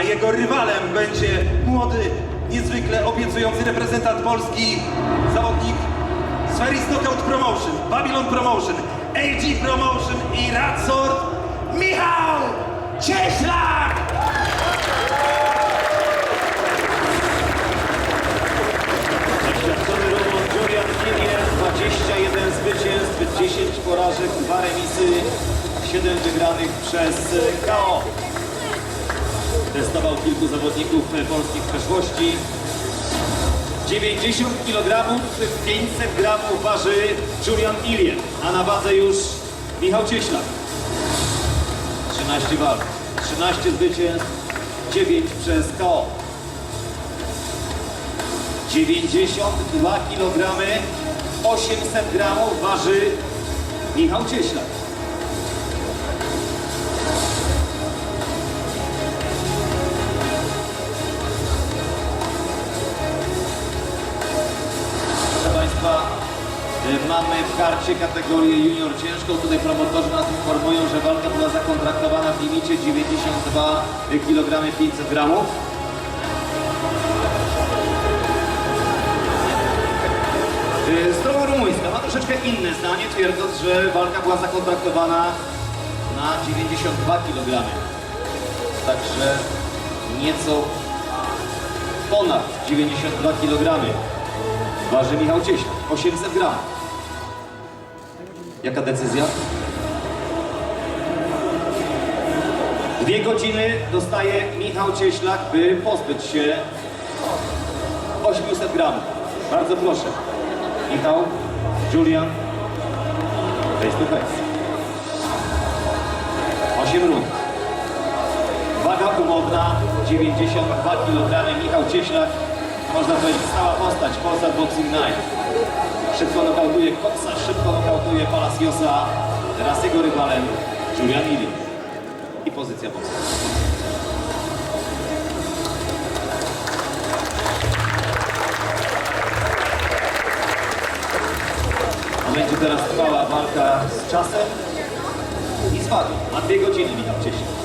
a jego rywalem będzie młody, niezwykle obiecujący reprezentant Polski, zawodnik z Ferris Knockout Promotion, Babylon Promotion, AG Promotion i Radzord Michał Cieślak! Doświadczony Roman Julian Kilian, 21 zwycięstw, 10 porażek, 2 remisy, 7 wygranych przez KO. Testował kilku zawodników e, polskich w przeszłości. 90 kg, 500 gramów waży Julian Ilian, a na wadze już Michał Cieślak. 13 walk, 13 zwycięstw, 9 przez KO. 92 kg, 800 gramów waży Michał Cieślak. Mamy w karcie kategorię junior ciężką. Tutaj promotorzy nas informują, że walka była zakontraktowana w limicie 92 kg 500 gramów. Strona rumuńska ma troszeczkę inne zdanie, twierdząc, że walka była zakontraktowana na 92 kg. Także nieco ponad 92 kg waży Michał Cieślak, 800 gram. Jaka decyzja? Dwie godziny dostaje Michał Cieślak, by pozbyć się 800 gramów. Bardzo proszę. Michał, Julian, face to face. 8 rund. Waga umowna, 92 kg. Michał Cieślak, można powiedzieć stała postać, postać Boxing Night. Coxa, szybko nokautuje Palaciosa. Teraz jego rywalem Julian Ili. I pozycja boxa. A będzie teraz trwała walka z czasem i z wagą. Ma dwie godziny Michał Cieślak.